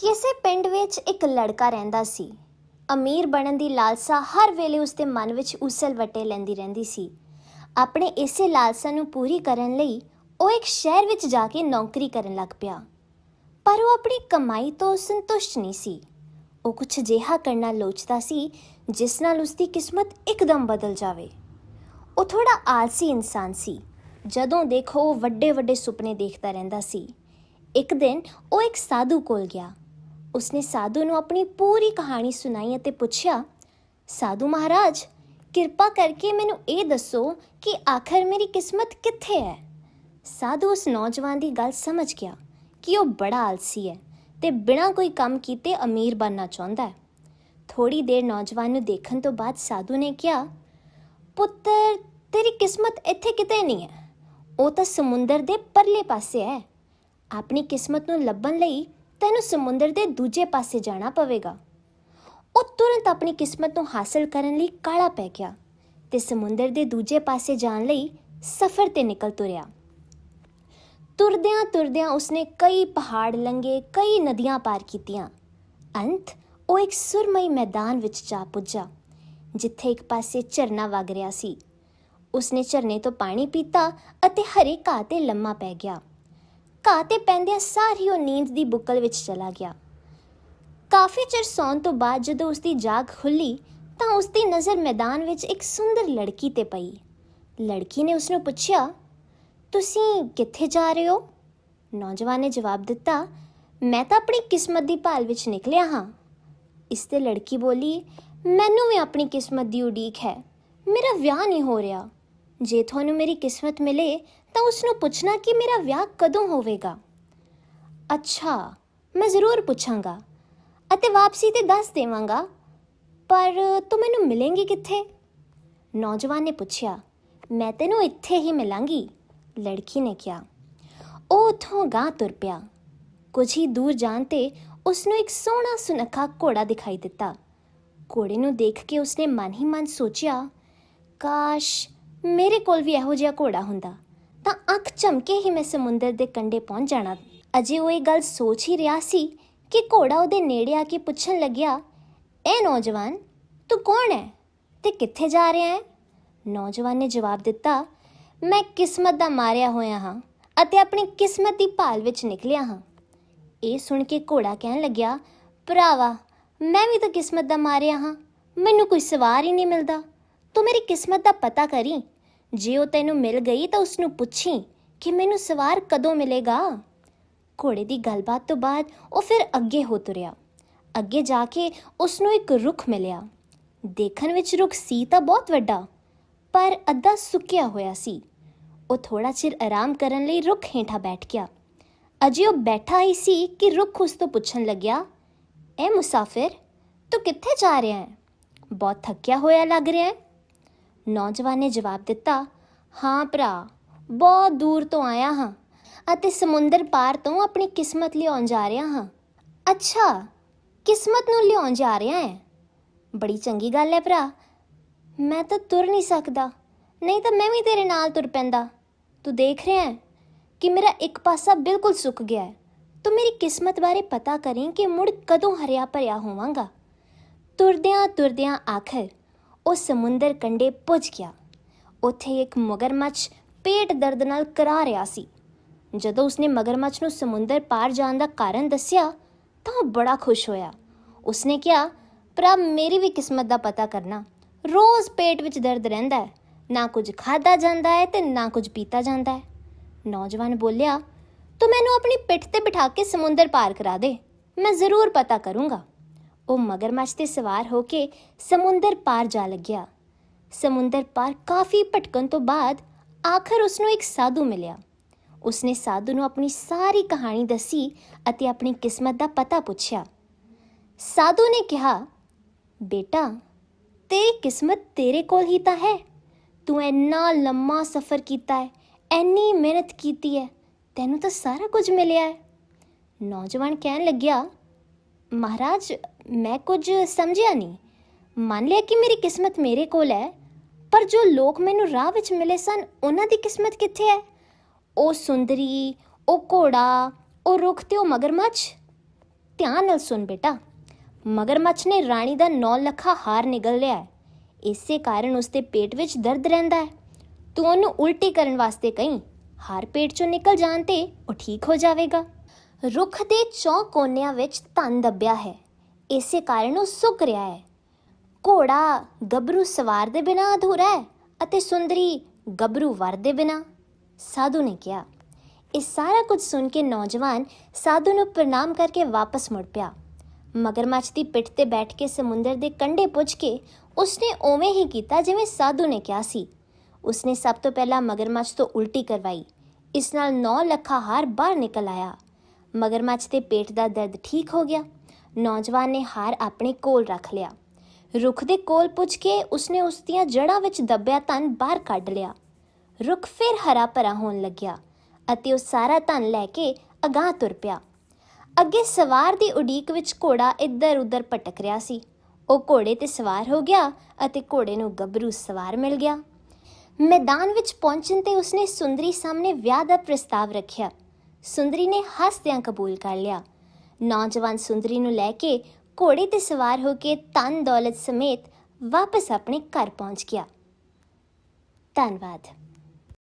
ਕਿਸੇ ਪਿੰਡ ਵਿੱਚ ਇੱਕ ਲੜਕਾ ਰਹਿੰਦਾ ਸੀ। ਅਮੀਰ ਬਣਨ ਦੀ ਲਾਲਸਾ ਹਰ ਵੇਲੇ ਉਸਦੇ ਮਨ ਵਿੱਚ ਉਸਲ ਵਟੇ ਲੈਂਦੀ ਰਹਿੰਦੀ ਸੀ। ਆਪਣੇ ਇਸੇ ਲਾਲਸਾ ਨੂੰ ਪੂਰੀ ਕਰਨ ਲਈ ਉਹ ਇੱਕ ਸ਼ਹਿਰ ਵਿੱਚ ਜਾ ਕੇ ਨੌਕਰੀ ਕਰਨ ਲੱਗ ਪਿਆ। ਪਰ ਉਹ ਆਪਣੀ ਕਮਾਈ ਤੋਂ ਸੰਤੁਸ਼ਟ ਨਹੀਂ ਸੀ। ਉਹ ਕੁਝ ਅਜਿਹਾ ਕਰਨਾ ਲੋਚਦਾ ਸੀ ਜਿਸ ਨਾਲ ਉਸਦੀ ਕਿਸਮਤ ਇੱਕਦਮ ਬਦਲ ਜਾਵੇ। ਉਹ ਥੋੜਾ ਆਲਸੀ ਇਨਸਾਨ ਸੀ। ਜਦੋਂ ਦੇਖੋ ਉਹ ਵੱਡੇ ਵੱਡੇ ਸੁਪਨੇ ਦੇਖਦਾ ਰਹਿੰਦਾ ਸੀ। ਇੱਕ ਦਿਨ ਉਹ ਇੱਕ ਸਾਧੂ ਕੋਲ ਗਿਆ। ਉਸਨੇ ਸਾਧੂ ਨੂੰ ਆਪਣੀ ਪੂਰੀ ਕਹਾਣੀ ਸੁਣਾਈ ਅਤੇ ਪੁੱਛਿਆ, ਸਾਧੂ ਮਹਾਰਾਜ, ਕਿਰਪਾ ਕਰਕੇ ਮੈਨੂੰ ਇਹ ਦੱਸੋ ਕਿ ਆਖਰ ਮੇਰੀ ਕਿਸਮਤ ਕਿੱਥੇ ਹੈ? ਸਾਧੂ ਉਸ ਨੌਜਵਾਨ ਦੀ ਗੱਲ ਸਮਝ ਗਿਆ ਕਿ ਉਹ ਬੜਾ ਆਲਸੀ ਹੈ ਤੇ ਬਿਨਾਂ ਕੋਈ ਕੰਮ ਕੀਤੇ ਅਮੀਰ ਬਣਨਾ ਚਾਹੁੰਦਾ ਹੈ। ਥੋੜੀ ਦੇਰ ਨੌਜਵਾਨ ਨੂੰ ਦੇਖਣ ਤੋਂ ਬਾਅਦ ਸਾਧੂ ਨੇ ਕਿਹਾ, ਪੁੱਤਰ, ਤੇਰੀ ਕਿਸਮਤ ਇੱਥੇ ਕਿਤੇ ਨਹੀਂ ਹੈ। ਉਹ ਤਾਂ ਸਮੁੰਦਰ ਦੇ ਪਰਲੇ ਪਾਸੇ ਹੈ। ਆਪਣੀ ਕਿਸਮਤ ਨੂੰ ਲੱਭਣ ਲਈ ਤੈਨੂੰ ਸਮੁੰਦਰ ਦੇ ਦੂਜੇ ਪਾਸੇ ਜਾਣਾ ਪਵੇਗਾ। ਉਹ ਤੁਰੰਤ ਆਪਣੀ ਕਿਸਮਤ ਨੂੰ ਹਾਸਲ ਕਰਨ ਲਈ ਕਾਲਾ ਪੈ ਗਿਆ ਤੇ ਸਮੁੰਦਰ ਦੇ ਦੂਜੇ ਪਾਸੇ ਜਾਣ ਲਈ ਸਫ਼ਰ ਤੇ ਨਿਕਲ ਤੁਰਿਆ। ਤੁਰਦਿਆਂ ਤੁਰਦਿਆਂ ਉਸਨੇ ਕਈ ਪਹਾੜ ਲੰਘੇ, ਕਈ ਨਦੀਆਂ ਪਾਰ ਕੀਤੀਆਂ। ਅੰਤ ਉਹ ਇੱਕ ਸੁਰਮਈ ਮੈਦਾਨ ਵਿੱਚ ਜਾ ਪੁੱਜਾ, ਜਿੱਥੇ ਇੱਕ ਪਾਸੇ ਝਰਨਾ ਵਗ ਰਿਹਾ ਸੀ। ਉਸਨੇ ਝਰਨੇ ਤੋਂ ਪਾਣੀ ਪੀਤਾ ਅਤੇ ਹਰੇ ਘਾਹ ਤੇ ਲੰਮਾ ਪੈ ਗਿਆ। ਘਾਹ ਤੇ ਪੈਂਦਿਆਂ ਸਾਰੀ ਉਹ ਨੀਂਦ ਦੀ ਬੁੱਕਲ ਵਿੱਚ ਚਲਾ ਗਿਆ। ਕਾਫੀ ਚਿਰ ਸੌਣ ਤੋਂ ਬਾਅਦ ਜਦੋਂ ਉਸਦੀ ਜਾਗ ਖੁੱਲੀ, ਤਾਂ ਉਸਦੀ ਨਜ਼ਰ ਮੈਦਾਨ ਵਿੱਚ ਇੱਕ ਸੁੰਦਰ ਲੜਕੀ ਤੇ ਪਈ। ਲੜਕੀ ਨੇ ਉਸਨੂੰ ਪੁੱਛਿਆ, ਤੁਸੀਂ ਕਿੱਥੇ ਜਾ ਰਹੇ ਹੋ? ਨੌਜਵਾਨ ਨੇ ਜਵਾਬ ਦਿੱਤਾ, ਮੈਂ ਤਾਂ ਆਪਣੀ ਕਿਸਮਤ ਦੀ ਭਾਲ ਵਿੱਚ ਨਿਕਲਿਆ ਹਾਂ। ਇਸ ਤੇ ਲੜਕੀ ਬੋਲੀ, ਮੈਨੂੰ ਵੀ ਆਪਣੀ ਕਿਸਮਤ ਦੀ ਉਡੀਕ ਹੈ। ਮੇਰਾ ਵਿਆਹ ਨਹੀਂ ਹੋ ਰਿਹਾ। ਜੇ ਤੁਹਾਨੂੰ ਮੇਰੀ ਕਿਸਮਤ ਮਿਲੇ ਤਾਂ ਉਸ ਨੂੰ ਪੁੱਛਣਾ ਕਿ ਮੇਰਾ ਵਿਆਹ ਕਦੋਂ ਹੋਵੇਗਾ। ਅੱਛਾ, ਮੈਂ ਜ਼ਰੂਰ ਪੁੱਛਾਂਗਾ ਅਤੇ ਵਾਪਸੀ ਤੇ ਦੱਸ ਦੇਵਾਂਗਾ, ਪਰ ਤੂੰ ਮੈਨੂੰ ਮਿਲੇਂਗੀ ਕਿੱਥੇ? ਨੌਜਵਾਨ ਨੇ ਪੁੱਛਿਆ, ਮੈਂ ਤੈਨੂੰ ਇੱਥੇ ਹੀ ਮਿਲਾਂਗੀ। ਲੜਕੀ ਨੇ ਕਿਹਾ। ਉਹ ਉੱਥੋਂ ਗਾਂ ਤੁਰ ਪਿਆ। ਕੁਝ ਹੀ ਦੂਰ ਜਾਣ ਤੇ ਉਸ ਨੂੰ ਇੱਕ ਸੋਹਣਾ ਸੁਨੱਖਾ ਘੋੜਾ ਦਿਖਾਈ ਦਿੱਤਾ। ਘੋੜੇ ਨੂੰ ਦੇਖ ਕੇ ਉਸਨੇ ਮਨ ਹੀ ਮਨ ਸੋਚਿਆ, ਕਾਸ਼ ਮੇਰੇ ਕੋਲ ਵੀ ਇਹੋ ਜਿਹਾ ਘੋੜਾ ਹੁੰਦਾ। ਤਾਂ ਅੱਖ ਝਮਕੇ ਹੀ ਮੈਂ ਸਮੁੰਦਰ ਦੇ ਕੰਢੇ ਪਹੁੰਚ ਜਾਣਾ। ਅਜੇ ਉਹ ਇਹ ਗੱਲ ਸੋਚ ਹੀ ਰਿਹਾ ਸੀ ਕਿ ਘੋੜਾ ਉਹਦੇ ਨੇੜੇ ਆ ਕੇ ਪੁੱਛਣ ਲੱਗਿਆ, ਇਹ ਨੌਜਵਾਨ, ਤੂੰ ਕੌਣ ਹੈ ਤੇ ਕਿੱਥੇ ਜਾ ਰਿਹਾ ਹੈ? ਨੌਜਵਾਨ ਨੇ ਜਵਾਬ ਦਿੱਤਾ, ਮੈਂ ਕਿਸਮਤ ਦਾ ਮਾਰਿਆ ਹੋਇਆ ਹਾਂ ਅਤੇ ਆਪਣੀ ਕਿਸਮਤ ਦੀ ਭਾਲ ਵਿੱਚ ਨਿਕਲਿਆ ਹਾਂ। ਇਹ ਸੁਣ ਕੇ ਘੋੜਾ ਕਹਿਣ ਲੱਗਿਆ, ਭਰਾਵਾ, ਮੈਂ ਵੀ ਤਾਂ ਕਿਸਮਤ ਦਾ ਮਾਰਿਆ ਹਾਂ, ਮੈਨੂੰ ਕੋਈ ਸਵਾਰ ਹੀ ਨਹੀਂ ਮਿਲਦਾ। ਤੂੰ ਮੇਰੀ ਕਿਸਮਤ ਦਾ ਪਤਾ ਕਰੀ ਜੇ ਉਹ ਤੈਨੂੰ ਮਿਲ ਗਈ ਤਾਂ ਉਸ ਨੂੰ ਪੁੱਛੀ ਕਿ ਮੈਨੂੰ ਸਵਾਰ ਕਦੋਂ ਮਿਲੇਗਾ। ਘੋੜੇ ਦੀ ਗੱਲਬਾਤ ਤੋਂ ਬਾਅਦ ਉਹ ਫਿਰ ਅੱਗੇ ਹੋ ਤੁਰਿਆ। ਅੱਗੇ ਜਾ ਕੇ ਉਸ ਨੂੰ ਇੱਕ ਰੁੱਖ ਮਿਲਿਆ। ਦੇਖਣ ਵਿੱਚ ਰੁੱਖ ਸੀ ਤਾਂ ਬਹੁਤ ਵੱਡਾ, ਪਰ ਅੱਧਾ ਸੁੱਕਿਆ ਹੋਇਆ ਸੀ। ਉਹ ਥੋੜਾ ਚਿਰ ਆਰਾਮ ਕਰਨ ਲਈ ਰੁੱਖ ਹੇਠਾਂ ਬੈਠ ਗਿਆ। ਅਜੇ ਉਹ ਬੈਠਾ ਹੀ ਸੀ ਕਿ ਰੁੱਖ ਉਸ ਤੋਂ ਪੁੱਛਣ ਲੱਗਿਆ ਐ ਮੁਸਾਫਿਰ, ਤੂੰ ਕਿੱਥੇ ਜਾ ਰਿਹਾ ਹੈ? ਬਹੁਤ ਥੱਕਿਆ ਹੋਇਆ ਲੱਗ ਰਿਹਾ ਹੈ? ਨੌਜਵਾਨ ਨੇ ਜਵਾਬ ਦਿੱਤਾ, ਹਾਂ ਭਰਾ, ਬਹੁਤ ਦੂਰ ਤੋਂ ਆਇਆ ਹਾਂ ਅਤੇ ਸਮੁੰਦਰ ਪਾਰ ਤੋਂ ਆਪਣੀ ਕਿਸਮਤ ਲਿਆਉਣ ਜਾ ਰਿਹਾ ਹਾਂ। ਅੱਛਾ, ਕਿਸਮਤ ਨੂੰ ਲਿਆਉਣ ਜਾ ਰਿਹਾ ਹੈ? ਬੜੀ ਚੰਗੀ ਗੱਲ ਹੈ ਭਰਾ। ਮੈਂ ਤਾਂ ਤੁਰ ਨਹੀਂ ਸਕਦਾ, ਨਹੀਂ ਤਾਂ ਮੈਂ ਵੀ ਤੇਰੇ ਨਾਲ ਤੁਰ ਪੈਂਦਾ। ਤੂੰ ਦੇਖ ਰਿਹਾ ਹੈ ਕਿ ਮੇਰਾ ਇੱਕ ਪਾਸਾ ਬਿਲਕੁਲ ਸੁੱਕ ਗਿਆ ਹੈ। ਤੂੰ ਮੇਰੀ ਕਿਸਮਤ ਬਾਰੇ ਪਤਾ ਕਰੀਂ ਕਿ ਮੁੜ ਕਦੋਂ ਹਰਿਆ ਭਰਿਆ ਹੋਵਾਂਗਾ? ਤੁਰਦਿਆਂ ਤੁਰਦਿਆਂ ਆਖਰ ਉਹ ਸਮੁੰਦਰ ਕੰਢੇ ਪੁੱਜ ਗਿਆ। ਉੱਥੇ ਇੱਕ ਮਗਰਮੱਛ ਪੇਟ ਦਰਦ ਨਾਲ ਕਰਾ ਰਿਹਾ ਸੀ। ਜਦੋਂ ਉਸਨੇ ਮਗਰਮੱਛ ਨੂੰ ਸਮੁੰਦਰ ਪਾਰ ਜਾਣ ਦਾ ਕਾਰਨ ਦੱਸਿਆ, ਤਾਂ ਉਹ ਬੜਾ ਖੁਸ਼ ਹੋਇਆ। ਉਸਨੇ ਕਿਹਾ ਭਰਾ ਮੇਰੀ ਵੀ ਕਿਸਮਤ ਦਾ ਪਤਾ ਕਰਨਾ। ਰੋਜ਼ ਪੇਟ ਵਿੱਚ ਦਰਦ ਰਹਿੰਦਾ ਹੈ। ਨਾ ਕੁਝ ਖਾਦਾ ਜਾਂਦਾ ਹੈ ਤੇ ਨਾ ਕੁਝ ਪੀਤਾ ਜਾਂਦਾ ਹੈ। ਨੌਜਵਾਨ ਬੋਲਿਆ, ਤੂੰ ਮੈਨੂੰ ਆਪਣੀ ਪਿੱਠ ਤੇ ਬਿਠਾ ਕੇ ਸਮੁੰਦਰ ਪਾਰ ਕਰਾ ਦੇ। ਮੈਂ ਜ਼ਰੂਰ ਪਤਾ ਕਰੂੰਗਾ। ਉਹ ਮਗਰਮੱਛ ਤੇ ਸਵਾਰ ਹੋ ਕੇ ਸਮੁੰਦਰ ਪਾਰ ਜਾ ਲੱਗਿਆ। ਸਮੁੰਦਰ ਪਾਰ ਕਾਫੀ ਭਟਕਣ ਤੋਂ ਬਾਅਦ ਆਖਰ ਉਸ ਨੂੰ ਇੱਕ ਸਾਧੂ ਮਿਲਿਆ। ਉਸਨੇ ਸਾਧੂ ਨੂੰ ਆਪਣੀ ਸਾਰੀ ਕਹਾਣੀ ਦੱਸੀ ਅਤੇ ਆਪਣੀ ਕਿਸਮਤ ਦਾ ਪਤਾ ਪੁੱਛਿਆ। ਸਾਧੂ ਨੇ ਕਿਹਾ, ਬੇਟਾ ਤੇਰੀ ਕਿਸਮਤ ਤੇਰੇ ਕੋਲ ਹੀ ਤਾਂ ਹੈ। ਤੂੰ ਇੰਨਾ ਲੰਮਾ ਸਫ਼ਰ ਕੀਤਾ ਹੈ, ਇੰਨੀ ਮਿਹਨਤ ਕੀਤੀ ਹੈ, ਤੈਨੂੰ ਤਾਂ ਸਾਰਾ ਕੁਝ ਮਿਲਿਆ ਹੈ। ਨੌਜਵਾਨ ਕਹਿਣ ਲੱਗਿਆ, ਮਹਾਰਾਜ ਮੈਂ ਕੁਝ ਸਮਝਿਆ ਨਹੀਂ। ਮੰਨ ਲਿਆ ਕਿ ਮੇਰੀ ਕਿਸਮਤ ਮੇਰੇ ਕੋਲ ਹੈ, ਪਰ ਜੋ ਲੋਕ ਮੈਨੂੰ ਰਾਹ ਵਿੱਚ ਮਿਲੇ ਸਨ, ਉਹਨਾਂ ਦੀ ਕਿਸਮਤ ਕਿੱਥੇ ਹੈ? ਉਹ ਸੁੰਦਰੀ, ਉਹ ਘੋੜਾ, ਉਹ ਰੁੱਖ ਤੇ ਉਹ ਮਗਰਮੱਛ? ਧਿਆਨ ਨਾਲ ਸੁਣ ਬੇਟਾ। ਮਗਰਮੱਛ ਨੇ ਰਾਣੀ ਦਾ 9 ਲੱਖਾ ਹਾਰ ਨਿਗਲ ਲਿਆ ਹੈ। ਇਸੇ ਕਾਰਨ ਉਸਦੇ ਪੇਟ ਵਿੱਚ ਦਰਦ ਰਹਿੰਦਾ ਹੈ। ਤੂੰ ਉਹਨੂੰ ਉਲਟੀ ਕਰਨ ਵਾਸਤੇ ਕਹੀਂ, ਹਾਰ ਪੇਟ ਚੋਂ ਨਿਕਲ ਜਾਣ ਤੇ ਉਹ ਠੀਕ ਹੋ ਜਾਵੇਗਾ। ਰੁੱਖ ਦੇ ਚੌਂ ਕੋਨਿਆਂ ਵਿੱਚ ਧਨ ਦੱਬਿਆ ਹੈ। ਇਸੇ ਕਾਰਨ ਉਹ ਸੁੱਕ ਰਿਹਾ ਹੈ। ਘੋੜਾ ਗੱਭਰੂ ਸਵਾਰ ਦੇ ਬਿਨਾ ਅਧੂਰਾ ਹੈ ਅਤੇ ਸੁੰਦਰੀ ਗੱਭਰੂ ਵਰ ਦੇ ਬਿਨਾ, ਸਾਧੂ ਨੇ ਕਿਹਾ। ਇਹ ਸਾਰਾ ਕੁਝ ਸੁਣ ਕੇ ਨੌਜਵਾਨ ਸਾਧੂ ਨੂੰ ਪ੍ਰਣਾਮ ਕਰਕੇ ਵਾਪਸ ਮੁੜ ਪਿਆ। ਮਗਰਮੱਛ ਦੀ ਪਿੱਠ ਤੇ ਬੈਠ ਕੇ ਸਮੁੰਦਰ ਦੇ ਕੰਢੇ ਪੁੱਜ ਕੇ ਉਸਨੇ ਉਵੇਂ ਹੀ ਕੀਤਾ ਜਿਵੇਂ ਸਾਧੂ ਨੇ ਕਿਹਾ ਸੀ। ਉਸਨੇ ਸਭ ਤੋਂ ਪਹਿਲਾਂ ਮਗਰਮੱਛ ਤੋਂ ਉਲਟੀ ਕਰਵਾਈ। ਇਸ ਨਾਲ 9 ਲੱਖਾ ਹਾਰ ਬਾਹਰ ਨਿਕਲ ਆਇਆ। ਮਗਰਮੱਛ ਦੇ ਪੇਟ ਦਾ ਦਰਦ ਠੀਕ ਹੋ ਗਿਆ। ਨੌਜਵਾਨ ਨੇ ਹਾਰ ਆਪਣੇ ਕੋਲ ਰੱਖ ਲਿਆ। ਰੁੱਖ ਦੇ ਕੋਲ ਪੁੱਜ ਕੇ ਉਸਨੇ ਉਸ ਦੀਆਂ ਜੜ੍ਹਾਂ ਵਿੱਚ ਦੱਬਿਆ ਧਨ ਬਾਹਰ ਕੱਢ ਲਿਆ। ਰੁੱਖ ਫਿਰ ਹਰਾ ਭਰਾ ਹੋਣ ਲੱਗਿਆ ਅਤੇ ਉਹ ਸਾਰਾ ਧਨ ਲੈ ਕੇ ਅਗਾਂਹ ਤੁਰ ਪਿਆ। ਅੱਗੇ ਸਵਾਰ ਦੀ ਉਡੀਕ ਵਿੱਚ ਘੋੜਾ ਇੱਧਰ-ਉੱਧਰ ਭਟਕ ਰਿਹਾ ਸੀ। ਉਹ ਘੋੜੇ ਤੇ ਸਵਾਰ ਹੋ ਗਿਆ ਅਤੇ ਘੋੜੇ ਨੂੰ ਗੱਭਰੂ ਸਵਾਰ ਮਿਲ ਗਿਆ। ਮੈਦਾਨ ਵਿੱਚ ਪਹੁੰਚਣ ਤੇ ਉਸਨੇ ਸੁੰਦਰੀ ਸਾਹਮਣੇ ਵਿਆਹ ਦਾ ਪ੍ਰਸਤਾਵ ਰੱਖਿਆ। ਸੁੰਦਰੀ ਨੇ ਹੱਸਦਿਆਂ ਕਬੂਲ ਕਰ ਲਿਆ। ਨੌਜਵਾਨ ਸੁੰਦਰੀ ਨੂੰ ਲੈ ਕੇ ਘੋੜੇ ਤੇ ਸਵਾਰ ਹੋ ਕੇ ਧਨ ਦੌਲਤ ਸਮੇਤ ਵਾਪਸ ਆਪਣੇ ਘਰ ਪਹੁੰਚ ਗਿਆ। ਧੰਨਵਾਦ।